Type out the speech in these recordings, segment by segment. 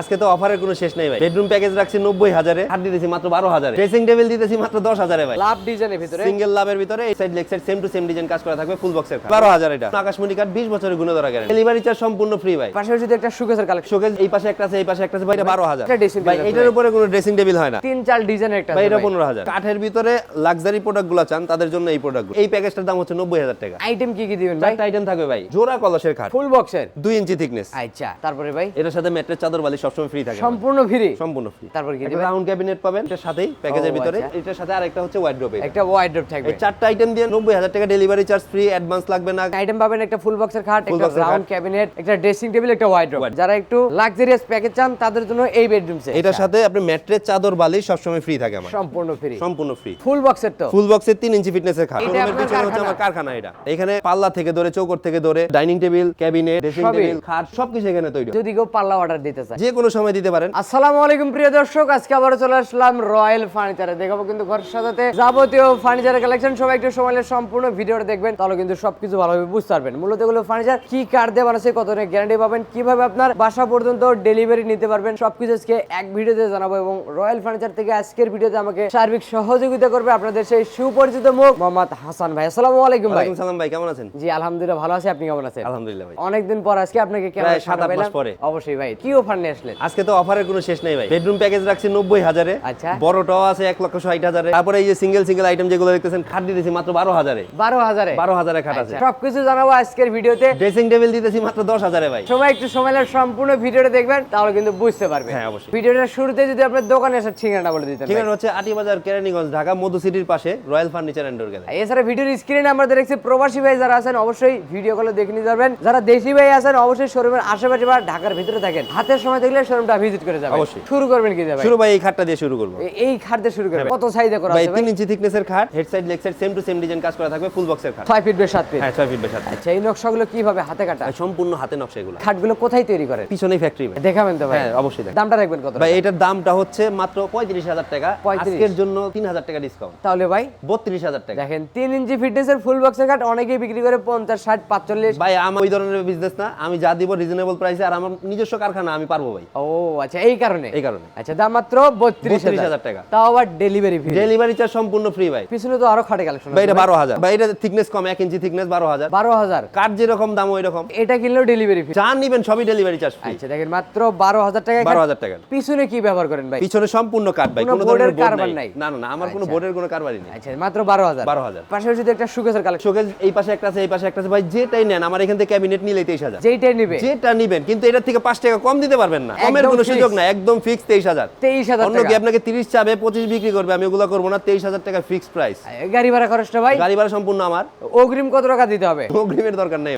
আজকে তো অফারের কোনো শেষ নেই ভাই। বেডরুম প্যাকেজ রাখছি নব্বই হাজারে হাত দিতেছি মাত্র বারো হাজারে। ড্রেসিং টেবিল দিতেছি মাত্র দশ হাজারে ভাই। লাভ ডিজাইনের ভিতরে? সিঙ্গেল লাভের ভিতরে এই side leg side same to same design কাজ করা থাকবে ফুল বক্সের বারো হাজার এটা। আকাশমণি কার্ড বিশ বছরের গুণ ধরা গ্যারেন্টি ডেলিভারি চার্জ সম্পূর্ণ ফ্রি ভাই। পাশাপাশি যদি একটা সুকেসের কালেকশন শোকেজ এই পাশে একটা আছে এই পাশে একটা আছে ভাই এটা বারো হাজার। ভাই এটার উপরে কোনো ড্রেসিং টেবিল হয় না। তিন চার ডিজাইনের একটা ভাই এটা পনেরো হাজার। কাঠের ভিতরে লাক্সারি প্রোডাক্টগুলো চান তাদের জন্য এই প্রোডাক্ট এই প্যাকেজটার দাম হচ্ছে নব্বই হাজার টাকা। আইটেম কি কি দিবেন ভাই? আইটেম থাকবে ভাই। জোড়া কলসের খাট ফুল বক্সের দুই ইঞ্চি থিকনেস আচ্ছা তারপরে ভাই? এটার সাথে ম্যাট্রেস চাদর বালি সবসময় ফ্রি থাকে সম্পূর্ণ ফ্রি সম্পূর্ণ ফ্রি তারপর কি রাউন্ড ক্যাবিনেট পাবেন এটার সাথেই প্যাকেজের ভিতরে। আচ্ছা। এটার সাথে আরেকটা হচ্ছে ওয়াইড্রোপ একটা ওয়াইড্রপ থাকবে। এই চারটা আইটেম দিয়ে নব্বই হাজার টাকা ডেলিভারি চার্জ ফ্রি অ্যাডভান্স লাগবে না। আইটেম পাবেন একটা ফুল বক্সের খাট একটা রাউন্ড ক্যাবিনেট একটা ড্রেসিং টেবিল একটা ওয়াইড্রপ Wardrobe। যারা একটু লাক্সারিয়াস প্যাকেজ চান তাদের জন্য এই বেডরুম সেট এটার সাথে আপনি ম্যাট্রেস চাদর বালি সবসময় ফ্রি থাকে আমার। সম্পূর্ণ ফ্রি সম্পূর্ণ ফ্রি ফুল বক্সের তো। ফুল বক্সের তিন ইঞ্চি ফিটনেসের খাট। হচ্ছে কারখানা? আমার কারখানা এটা। এখানে পাল্লা থেকে ধরে চৌকর থেকে ধরে dining table cabinet dressing table খাট সবকিছু এখানে তৈরি যদি কেউ পাল্লা অর্ডার দিতে চায়। যে কোনো সময় দিতে পারেন। আসসালামু আলাইকুম প্রিয় দর্শক আজকে আবারও চলে আসলাম রয়্যাল ফার্নিচারে দেখাবো কিন্তু ঘর সাজাতে যাবতীয় ফার্নিচারের কালেকশন সবাই একটু সময় সম্পূর্ণ ভিডিওটা দেখবেন তাহলে কিন্তু সবকিছু ভালোভাবে বুঝতে পারবেন। মূলত এগুলো ফার্নিচার কি কার্ড দিয়ে বানাচ্ছে কত গ্যারান্টি পাবেন কীভাবে আপনার বাসা পর্যন্ত ডেলিভারি নিতে পারবেন সবকিছু আজকে এক ভিডিওতে জানাব এবং রয়্যাল ফার্নিচার থেকে আজকের ভিডিওতে আমাকে সার্বিক সহযোগিতা করবে আপনাদের সেই সুপরিচিত মুখ মোহাম্মদ হাসান ভাই। আসসালামু আলাইকুম ভাই। সালাম ভাই কেমন আছেন? জি আলহামদুলিল্লাহ ভালো আছি। আপনি কেমন আছেন? আলহামদুলিল্লাহ ভাই। অনেকদিন পর আজকে আপনাকে কেমন সাত আট মাস পরে। অবশ্যই ভাই। কি অফার নিয়ে আজকে তো অফারের কোনো শেষ নেই ভাই। বেডরুম প্যাকেজ রাখছি নব্বই হাজারে। আচ্ছা। বড়টাও আছে এক লক্ষ ষাট হাজারে। তারপরে এই যে সিঙ্গেল সিঙ্গেল আইটেম যেগুলো দেখতেছেন খাট দিতেছি মাত্র বারো হাজারে। বারো হাজারে? বারো হাজারে খাট আছে। আচ্ছা, সবকিছু জানাব আজকের ভিডিওতে। ড্রেসিং টেবিল দিতেছি মাত্র দশ হাজারে ভাই। সবাই একটু সময় সম্পূর্ণ ভিডিওটা দেখবেন তাহলে কিন্তু বুঝতে পারবেন। হ্যাঁ, অবশ্যই। ভিডিওটা শুরুতে যদি আপনার দোকানে আসার বলে দিতেন ঠিকানা হচ্ছে আটিবাজার কেরানীগঞ্জ ঢাকা মধু সিটির পাশে রয়্যাল ফার্নিচার ডোর গ্যালারি। এছাড়া ভিডিওর স্ক্রিনে আমরা দেখছি প্রবাসী ভাই যারা আছেন অবশ্যই ভিডিও কলে দেখে নিতে পারবেন। যারা দেশি ভাই আছেন অবশ্যই শোরুমের আশেপাশে বা ঢাকার ভিতরে থাকেন। হাতের সময় দেখলে শোরুমটা ভিজিট করে যাবেন অবশ্যই। শুরু করবেন কি যাবে? শুরু ভাই এই খাটটা দিয়ে শুরু করব। এই খাদ্যে শুরু করবেন। কত সাইজে করা আছে ভাই? তিন ইঞ্চি থিকনেসের খাট head side leg side same to same design কাজ করা থাকবে ফুল বক্সের খাট। ছয় ফিট বে সাত ফিট হ্যাঁ ছয় ফিট বেশি আচ্ছা এই নকশাগুলো কীভাবে হাতে কাটা? সম্পূর্ণ হাতে নকশা এগুলো। খাটগুলো কোথায় তৈরি করেন? পিছনেই ফ্যাক্টরি ভাই। দেখাবেন তো ভাই। হ্যাঁ অবশ্যই দামটা রাখবেন কত ভাই এটার দামটা হচ্ছে মাত্র পঁয়ত্রিশ হাজার টাকা। 35 আজকের জন্য তিন হাজার টাকা ডিসকাউন্ট তাহলে ভাই বত্রিশ হাজার টাকা। দেখেন তিন ইঞ্চি ফিটনেসের ফুল বক্সের কাঠ অনেকেই বিক্রি করে পঞ্চাশ ষাট পাঁচচল্লিশ। ভাই আমার ওই ধরনের বিজনেস না। আমি যা দিব রিজনেবল প্রাইসে আর আমার নিজস্ব কারখানা আমি পারব ভাই। ও আচ্ছা এই কারণে? এই কারণে। আচ্ছা দাম মাত্র বত্রিশ 32,000 টাকা। তাও আবার ডেলিভারি ফি ডেলিভারি চার্জ সম্পূর্ণ ফ্রি ভাই। পিছনে তো আরও খাটে কালেকশন ভাই এটা বারো হাজার। ভাই এটা থিকনেস কম এক ইঞ্চি থিকনেস বারো হাজার। বারো হাজার। কাঠ যেরকম দাম ওই রকম এটা কিনলেও ডেলিভারি ফি যা নিবেন সবই ডেলিভারি চার্জ ফ্রি আচ্ছা দেখেন মাত্র বারো হাজার টাকা। বারো হাজার টাকা। পিছনে কি ব্যবহার করেন ভাই? পিছনে সম্পূর্ণ কাঠ ভাই। কোনো ধরনের কারবার নাই? না না আমার কোনো আচ্ছা। বোর্ডের কোনো কারবারই নেই। আচ্ছা মাত্র বারো হাজার। 12,000 পাশাপাশি যদি একটা সুকেসের কালেকশন এই পাশে একটা আছে এই পাশে একটা আছে। ভাই যেটাই নেন আমার এখান থেকে ক্যাবিনেট নিলে তেইশ হাজার। যেইটাই নিবে। যেটা নিবেন কিন্তু এটার থেকে পাঁচ টাকা কম দিতে পারবেন না। কমের কোনো সুযোগ না একদম ফিক্স তেইশ হাজার। তেইশ হাজার অন্য কি আপনাকে তিরিশ চাবে পঁচিশ বিক্রি করবে আমি ওগুলো করব না তেইশ হাজার টাকা ফিক্স প্রাইস গাড়ি ভাড়া খরচটা ভাই। গাড়ি ভাড়া সম্পূর্ণ আমার। অগ্রিম কত টাকা দিতে হবে? অগ্রিমের দরকার নেই।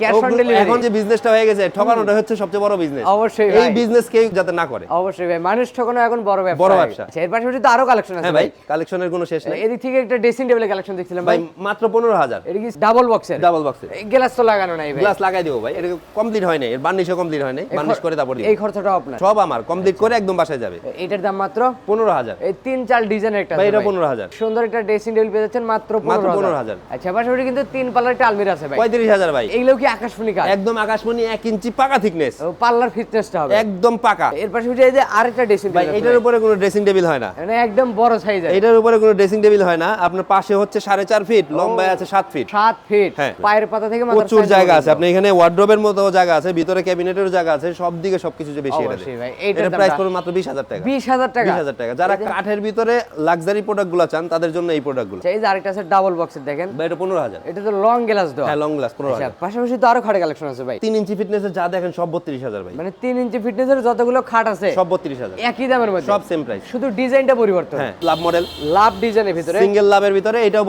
এখন যে বিজনেসটা হয়ে গেছে ঠকানোটা হচ্ছে সবচেয়ে বড় বিজনেস অবশ্যই এই বিজনেস কেউ যাতে না করে। অবশ্যই ভাই। মানুষ ঠকানো এখন বড় ব্যবসা। বড় ব্যবসা। এর পাশাপাশি তো আরও কালেকশন আছে হ্যাঁ ভাই কালেকশনের কোনো শেষ নেই। এদিক থেকে একটা ড্রেসিং টেবিলের কালেকশন দেখছিলাম ভাই মাত্র পনেরো হাজার। এটা কি ডাবল বক্সের ডাবল বক্সের গ্লাস তো লাগানো নাই ভাই। গ্লাস লাগাই দেবো ভাই। এটা কমপ্লিট হয় নাই। এর বার্নিশও কমপ্লিট হয় বার্নিশ করে তারপর এই খরচাটা আপনার সব আমার কমপ্লিট করে একদম বাসায় যাবে। এটার দাম মাত্র? পনেরো হাজার। এই তিন চার ডিজাইনের একটা এটা পনেরো হাজার। সুন্দর একটা ড্রেসিং টেবিল পেয়ে যাচ্ছেন মাত্র মাত্র পনেরো হাজার। আচ্ছা পাশাপাশি কিন্তু তিন পাল্লার একটা আলমিরা আছে ভাই। পঁয়ত্রিশ হাজার ভাই। এইগুলো কি আকাশমণি কাজ? একদম আকাশমণি এক ইঞ্চি পাকা থিকনেস পাল্লার ফিটনেসটা হবে। একদম পাকা। এর পাশাপাশি এই যে আরেকটা ড্রেসিং ভাই টেবিল এটার উপরে কোনো ড্রেসিং টেবিল হয় না। মানে একদম বড় সাইজ এটার উপরে কোনো ড্রেসিং টেবিল হয় না। আপনার পাশে হচ্ছে সাড়ে চার ফিট লম্বায় আছে সাত ফিট সাত ফিট হ্যাঁ। পায়ের পাতা থেকে প্রচুর জায়গা আছে। আপনি এখানে ওয়ার্ড্রোবের মতো জায়গা আছে ভিতরে ক্যাবিনেটের জায়গা আছে সব দিকে সবকিছু যে বেশি এটা অবশ্যই ভাই, এটা প্রাইস পড়বে মাত্র বিশ হাজার টাকা। বিশ হাজার টাকা। বিশ হাজার টাকা। যারা কাঠের ভিতরে লাক্সারি প্রোডাক্ট চান তাদের জন্য এই প্রোডাক্ট আচ্ছা, এই যে আরেকটা আছে ডাবল বক্সের দেখেন। ভাই এটা পনেরো হাজার। এটা তো লং গ্লাস ডোর হ্যাঁ লং গ্লাস পনেরো আচ্ছা হাজার পাশাপাশি তো আরও খাটে কালেকশন আছে ভাই। তিন ইঞ্চি ফিটনেসের যা দেখেন সব বত্রিশ হাজার ভাই। মানে তিন ইঞ্চি ফিটনেসের যতগুলো খাট আছে সব বত্রিশ হাজার। একই দামের মধ্যে। সব সেম প্রাইস শুধু ডিজাইনটা পরিবর্তন। হ্যাঁ লাভ মডেল লাভ ডিজাইনের ভিতরে। সিঙ্গেল লাভের ভিতরে এটাও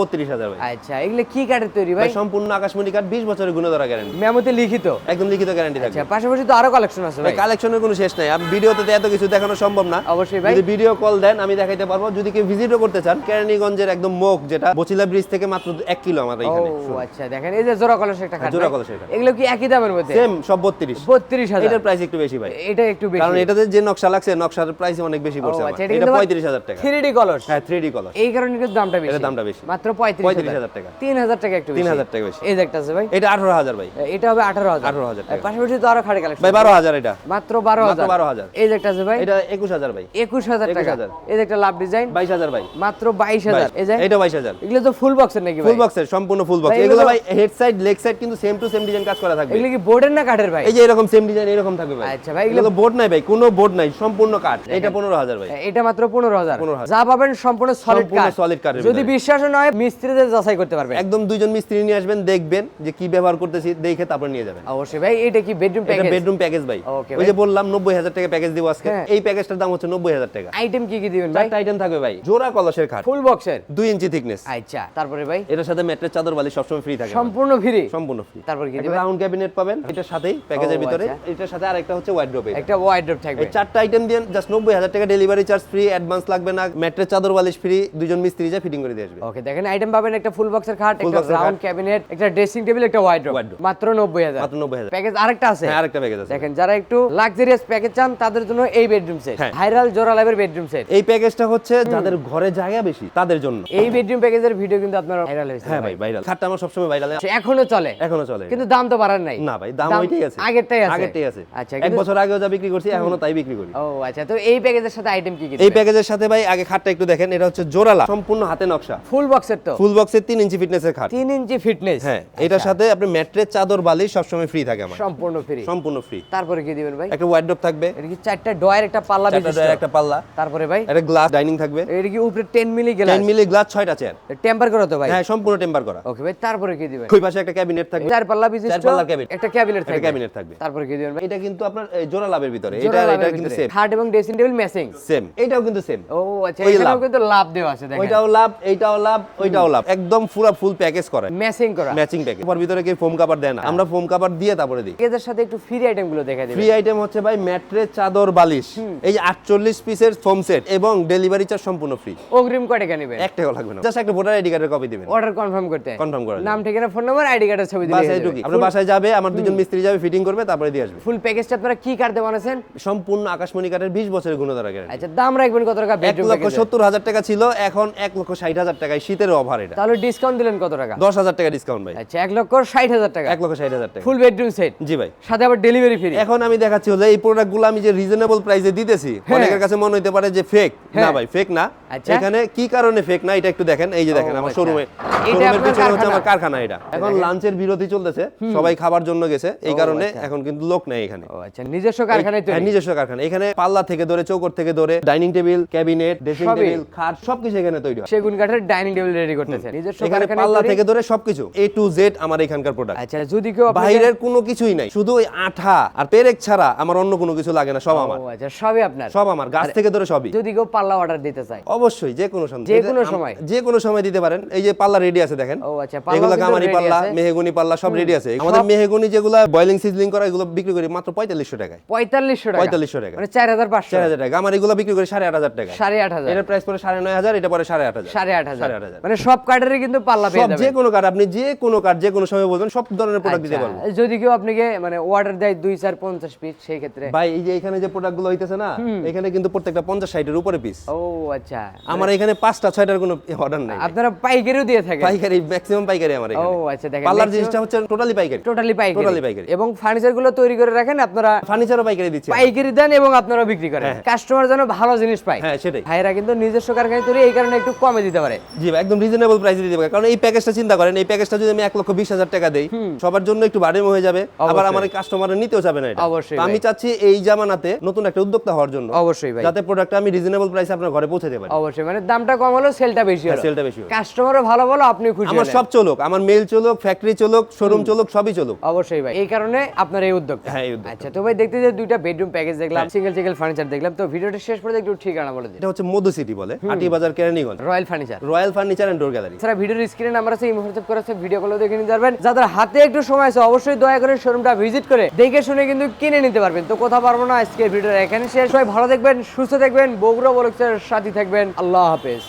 ভাই। আচ্ছা এগুলো কি কাঠের তৈরি ভাই? সম্পূর্ণ আকাশমণি কাঠ বিশ বছরের গুণ ধরা গ্যারান্টি মেমোতে লিখিত। একদম লিখিত গ্যারান্টি থাকবে। আচ্ছা পাশাপাশি তো আরও কালেকশন আছে ভাই কালেকশনের কোনো শেষ নাই। আমি ভিডিওতে এত কিছু দেখানো সম্ভব না। অবশ্যই ভাই। যদি ভিডিও কল দেন আমি দেখাইতে পারব। যদি কেউ ভিজিটও করতে চান কেরানীগঞ্জের একদম মুখ যেটা বচিলা ব্রিজ থেকে মাত্র এক কিলো আমার এখানে। ও আচ্ছা দেখেন এই যে জোড়া কলস একটা খাট জোড়া ভাই। কলসের খাট। এগুলো কি একই দামের মধ্যে? সেম সব বত্রিশ। বত্রিশ হাজার। এটার প্রাইস একটু বেশি ভাই। এটা একটু বেশি। কারণ এটাতে যে নকশা লাগছে নকশার প্রাইস অনেক বেশি পড়ছে। আচ্ছা, এটা কিন্তু পঁয়ত্রিশ হাজার টাকা। থ্রি ডি কলস। হ্যাঁ থ্রি ডি কলর এই কারণে কিন্তু দামটা বেশি। দামটা বেশি। মাত্র পঁয়ত্রিশ 35,000 টাকা। তিন হাজার টাকা একটু বেশি। 3,000 টাকা বেশি। এই যে একটা আছে ভাই। এটা আঠারো হাজার ভাই। এটা হবে আঠারো হাজার। 18,000 টাকা। পাশাপাশি তো আরও খাটে কালেকশন। ভাই বারো হাজার এটা। মাত্র বারো মাত্র হাজার। বারো হাজার। এই যে একটা আছে ভাই? এটা একুশ হাজার ভাই। একুশ হাজার টাকা। এই যে একটা লাভ ডিজাইন। বাইশ হাজার ভাই। মাত্র বাইশ হাজার। এই যে? এটা বাইশ হাজার। এগুলো তো ফুল বক্সের নাকি ফুল বক্সের সম্পূর্ণ ফুল বক্স এগুলো এগুলো- ভাই হেড সাইড লেগ সাইড কিন্তু সেম টু সেম ডিজাইন কাজ করা থাকবে। এগুলো কি বোর্ডের না কাঠের ভাই? এই যে এরকম সেম ডিজাইন এরকম থাকবে ভাই। আচ্ছা ভাই, এগুলো- এগুলো বোর্ড নাই ভাই কোনো বোর্ড নাই সম্পূর্ণ কাঠ। এটা পনেরো হাজার ভাই। এটা মাত্র পনেরো হাজার। 15,000 যা পাবেন সম্পূর্ণ সলিড কাঠ। যদি। বিশ্বাস নয় মিস্ত্রিদের যাচাই করতে পারবেন। একদম দুইজন মিস্ত্রি নিয়ে আসবেন দেখবেন যে কি ব্যবহার করতেছি দেখে তারপর নিয়ে যাবেন। অবশ্যই ভাই এটা কি বেডরুম প্যাকেজ বেডরুম প্যাকেজ ভাই। ওই যে বললাম নব্বই হাজার টাকা প্যাকেজ দিব আজকে। হ্যাঁ। এই প্যাকেজটার দাম হচ্ছে নব্বই হাজার টাকা। আইটেম কি কি দিবেন ভাই? আইটেম থাকবে ভাই। জোড়া কলসের খাট। ফুল বক্সের দুই ইঞ্চি থিকনেস আচ্ছা তারপরে ভাই? এটার সাথে ম্যাট্রেস চাদর বালি সবসময় ফ্রি থাকে। সম্পূর্ণ ফ্রি সম্পূর্ণ ফ্রি তারপর কি রাউন্ড ক্যাবিনেট পাবেন। এটার সাথেই প্যাকেজের ভিতরে। আচ্ছা। এটার সাথে আরেকটা হচ্ছে ওয়াইড্রোপ একটা ওয়াইড্রপ থাকবে। এই চারটা আইটেম দিয়ে জাস্ট নব্বই হাজার টাকা ডেলিভারি চার্জ ফ্রি অ্যাডভান্স লাগবে না। ম্যাট্রেস চাদর বালিশ ফ্রি দুজন মিস্ত্রি যা ফিটিং করে দিয়ে আসবে। ওকে দেখেন আইটেম পাবেন একটা ফুল বক্সের খাট একটা রাউন্ড ক্যাবিনেট একটা ড্রেসিং টেবিল একটা ওয়াইড্রপ। মাত্র নব্বই হাজার। মাত্র নব্বই হাজার। প্যাকেজ আরেকটা আছে? হ্যাঁ আরেকটা প্যাকেজ আছে। দেখেন যারা একটু লাক্সারিয়াস প্যাকেজ চান তাদের জন্য এই বেডরুম সেট। ভাইরাল জোড়া লাভের বেডরুম সেট এই প্যাকেজটা হচ্ছে যাদের ঘরে জায়গা বেশি তাদের জন্য। এই বেডরুম প্যাকেজের ভিডিও কিন্তু আপনার ভাইরাল হয়েছে হ্যাঁ ভাই। ভাইরাল খাটটা আমার সবসময় ভাইরাল এখনও চলে। এখনও চলে। কিন্তু দাম তো বাড়ার নাই। না ভাই দাম ওইটাই আছে। আগেরটাই আছে? আগেরটাই আছে। আচ্ছা, এক বছর আগেও যা বিক্রি করছি এখনও তাই বিক্রি করি। ও আচ্ছা তো এই প্যাকেজের সাথে আইটেম কি কি এই প্যাকেজের সাথে ভাই আগে খাটটা একটু দেখেন এটা হচ্ছে জোড়ালা সম্পূর্ণ হাতে নকশা। ফুল বক্সের তো? ফুল বক্সের তিন ইঞ্চি ফিটনেসের খাট। তিন ইঞ্চি ফিটনেস হ্যাঁ এটার সাথে আপনি ম্যাট্রেস চাদর বালিশ সবসময় ফ্রি থাকে আমার। সম্পূর্ণ ফ্রি সম্পূর্ণ ফ্রি তারপরে কি দিবেন ভাই? একটা ওয়ার্ড্রপ থাকবে এটা কি চারটা ডয়ের একটা পাল্লা বিশিষ্ট? ডয়ার, একটা পাল্লা। তারপরে ভাই? একটা গ্লাস ডাইনিং থাকবে। এটা কি উপরে 10 milli glass 10 milli glass chair temper করো তো ভাই। হ্যাঁ সম্পূর্ণ টেম্পার করা। ওকে ভাই তারপরে কি দিবেন? ওই পাশে একটা ক্যাবিনেট থাকবে। চার পাল্লা বিশিষ্ট চার পাল্লার cabinet। একটা ক্যাবিনেট একটা থাকবে। cabinet থাকবে। তারপরে কি দিবেন ভাই? এটা কিন্তু আপনার জোড়া লাভের ভিতরে। এটা এটা কিন্তু সেম খাট এবং ড্রেসিং টেবিল ম্যাচিং সেম এটাও কিন্তু সেম ও আচ্ছা লাভ। কিন্তু লাভ দেওয়া আছে দেখেন। ওইটাও লাভ এইটাও লাভ ওইটাও লাভ। একদম পুরো ফুল প্যাকেজ করে। ম্যাচিং করা। ম্যাচিং প্যাকেজ ওর ভিতরে কি ফোম কাভার দেয় না। আমরা ফোম কাভার দিয়ে তারপরে দিই। এদের সাথে একটু ফ্রি আইটেমগুলো দেখা দিবেন। ফ্রি আইটেম হচ্ছে ভাই ম্যাট্রেস চাদর বালিশ এই আটচল্লিশ পিসের ফোম সেট এবং ডেলিভারি চার্জ সম্পূর্ণ ফ্রি অগ্রিম কয় টাকা নেবেন? এক টাকাও লাগবে না। জাস্ট একটা ভোটার আইডি কার্ডের কপি দিবেন। অর্ডার কনফার্ম করতে। কনফার্ম করা নাম ঠিকানা ফোন নাম্বার আইডি কার্ডের ছবি বাস দিলে এইটুকুই আপনার বাসায় যাবে আমার দুজন মিস্ত্রি যাবে ফিটিং করবে তারপরে দিয়ে আসবে। ফুল প্যাকেজটা আপনারা কি কার্ডে বানাছেন সম্পূর্ণ আকাশমণি কাঠের বিশ বছরের গুণধরা গ্যারান্টি আচ্ছা দাম রাখবেন কত টাকা? এক লক্ষ সত্তর হাজার টাকা ছিল এখন এক লক্ষ ষাট হাজার টাকায় শীতের অফার এটা। তাহলে ডিসকাউন্ট দিলেন কত টাকা? দশ হাজার টাকা ডিসকাউন্ট ভাই। আচ্ছা এক লক্ষ ষাট হাজার টাকা। এক লক্ষ ষাট হাজার টাকা। ফুল বেডরুম সেট জি ভাই। সাথে আবার ডেলিভারি ফ্রি এখন আমি দেখাচ্ছি হলো এই প্রোডাক্টগুলো আমি যে রিজনেবল প্রাইসে দিতেছি অনেকের কাছে মনে হতে পারে যে ফেক না হ্যাঁ। ভাই ফেক না। আচ্ছা। এখানে কি কারণে ফেক না এটা একটু দেখেন। এই যে দেখেন আমার আচ্ছা। শোরুমে এটা শোরুমের পিছনে হচ্ছে আমার কারখানা। এটা। এখন লাঞ্চের বিরতি চলতেছে। সবাই খাবার জন্য গেছে। এই কারণে আচ্ছা। এখন কিন্তু লোক নেই এখানে। আচ্ছা। নিজস্ব কারখানায় হ্যাঁ, তৈরি নিজস্ব কারখানা। এখানে পাল্লা থেকে ধরে চৌকর থেকে ধরে dining table cabinet dressing table খাট সবকিছু এখানে তৈরি হয়। সেগুন কাঠের ডাইনিং টেবিল রেডি করতেছে নিজস্ব এখানে কারখানায় পাল্লা থেকে ধরে সবকিছু। এ টু জেড আমার এখানকার প্রোডাক্ট আচ্ছা যদি কেউ বাইরের কোনো কিছুই নাই। শুধু ওই আঠা আর পেরেক ছাড়া আমার অন্য কোনো কিছু লাগে না সব আমার। আচ্ছা সবই আপনার। সব আমার গাছ থেকে ধরে সবই। যদি কেউ পাল্লা অর্ডার দিতে চায়। অবশ্যই যে কোনো সময় যে কোনো সময়? যে কোনো সময় দিতে পারেন। এই যে পাল্লা রেডি আছে দেখেন। ও আচ্ছা, এগুলো কামারি পাল্লা। মেহগুনি পাল্লা সব রেডি আছে। আমাদের মেহগুনি যেগুলো বয়লিং সিজলিং করা এগুলো বিক্রি করি মাত্র পঁয়তাল্লিশশো টাকায়। পঁয়তাল্লিশশো টাকা। 4500 টাকা। মানে চার হাজার পাঁচশো। চার হাজার টাকা। আমার এগুলো বিক্রি করি সাড়ে আট হাজার টাকা সাড়ে আট হাজার। এটার প্রাইস নয় হাজার এটা পরে সাড়ে আট হাজার। সাড়ে আট হাজার। সাড়ে আট হাজার। মানে সব কার্ডেরই কিন্তু পাল্লা পেয়ে সব যে কোনো কার্ড আপনি যে কোনো কার্ড যে কোনো সময় বলবেন সব ধরনের প্রোডাক্ট দিতে আচ্ছা, পারব। যদি কেউ আপনাকে মানে অর্ডার দেয় দুই চার পঞ্চাশ পিস সেই ক্ষেত্রে ভাই এই যে এখানে যে হইতেছে না এখানে কিন্তু প্রত্যেকটা পঞ্চাশ ষাটের উপরে পিস ও আচ্ছা। আমার এখানে পাঁচটা ছয়টার কোনো অর্ডার নাই। আপনারা পাইকারিও দিয়ে থাকেন? পাইকারি ম্যাক্সিমাম পাইকারি আমার ও আচ্ছা দেখেন পার্লার জিনিসটা হচ্ছে টোটালি পাইকারি। টোটালি পাইকারি। Totally পাইকারি। এবং ফার্নিচারগুলো তৈরি করে রাখেন আপনারা ফার্নিচারও পাইকারি দিচ্ছি আমরা। পাইকারি দেন এবং আপনারা বিক্রি করেন। কাস্টমার যেন ভালো জিনিস পায়। হ্যাঁ সেটাই। ভাইরা কিন্তু নিজস্ব কারখানায় তৈরি এই কারণে একটু কমে দিতে পারে। জি একদম রিজনেবল প্রাইসে দিতে পারে। কারণ এই প্যাকেজটা চিন্তা করেন এই প্যাকেজটা যদি আমি এক লক্ষ বিশ হাজার টাকা দেই সবার জন্য একটু বাড়ি হয়ে যাবে। আবার আমার কাস্টমার নিতেও যাবে না এটা। অবশ্যই আমি চাচ্ছি এই জামানাতে নতুন একটা উদ্যোক্তা হওয়ার জন্য। অবশ্যই ভাই। যাতে প্রোডাক্ট আমি রিজনেবল প্রাইসে আপনার ঘরে পৌঁছে দিতে পারি। অবশ্যই মানে দামটা কম হলো সেলটা বেশি হলো সেলটা বেশি হবে। কাস্টমারও ভালো বলো আপনি খুশি আমার সব চলুক আমার মেল চলুক ফ্যাক্টরি চলুক শোরুম চলুক সবই চলুক। অবশ্যই ভাই এই কারণে আপনার এই উদ্যোগ হ্যাঁ, এই উদ্যোগটা। আচ্ছা তো ভাই দেখতে যে দুইটা বেডরুম প্যাকেজ দেখলাম সিঙ্গেল সিঙ্গেল ফার্নিচার দেখলাম তো ভিডিওটা শেষ পর্যন্ত একটু ঠিকানা বলে দিন। এটা হচ্ছে মধু সিটি বলে আটি বাজার Keraniganj. Royal furniture royal furniture and door gallery এছাড়া ভিডিওর স্ক্রিনে নাম্বার আছে ইমো হোয়াটসঅ্যাপ করা আছে ভিডিও কলও দেখে নিতে পারবেন। যাদের হাতে একটু সময় আছে অবশ্যই দয়া করে শোরুমটা ভিজিট করে দেখে শুনে কিন্তু কিনে নিতে পারবেন। তো কথা পারব না, আজকের ভিডিও এখানে শেষ হয়। ভালো দেখবেন সুস্থ দেখবেন বগুড়া বলকের সাথে থাকবেন। আল্লাহ হাফেজ।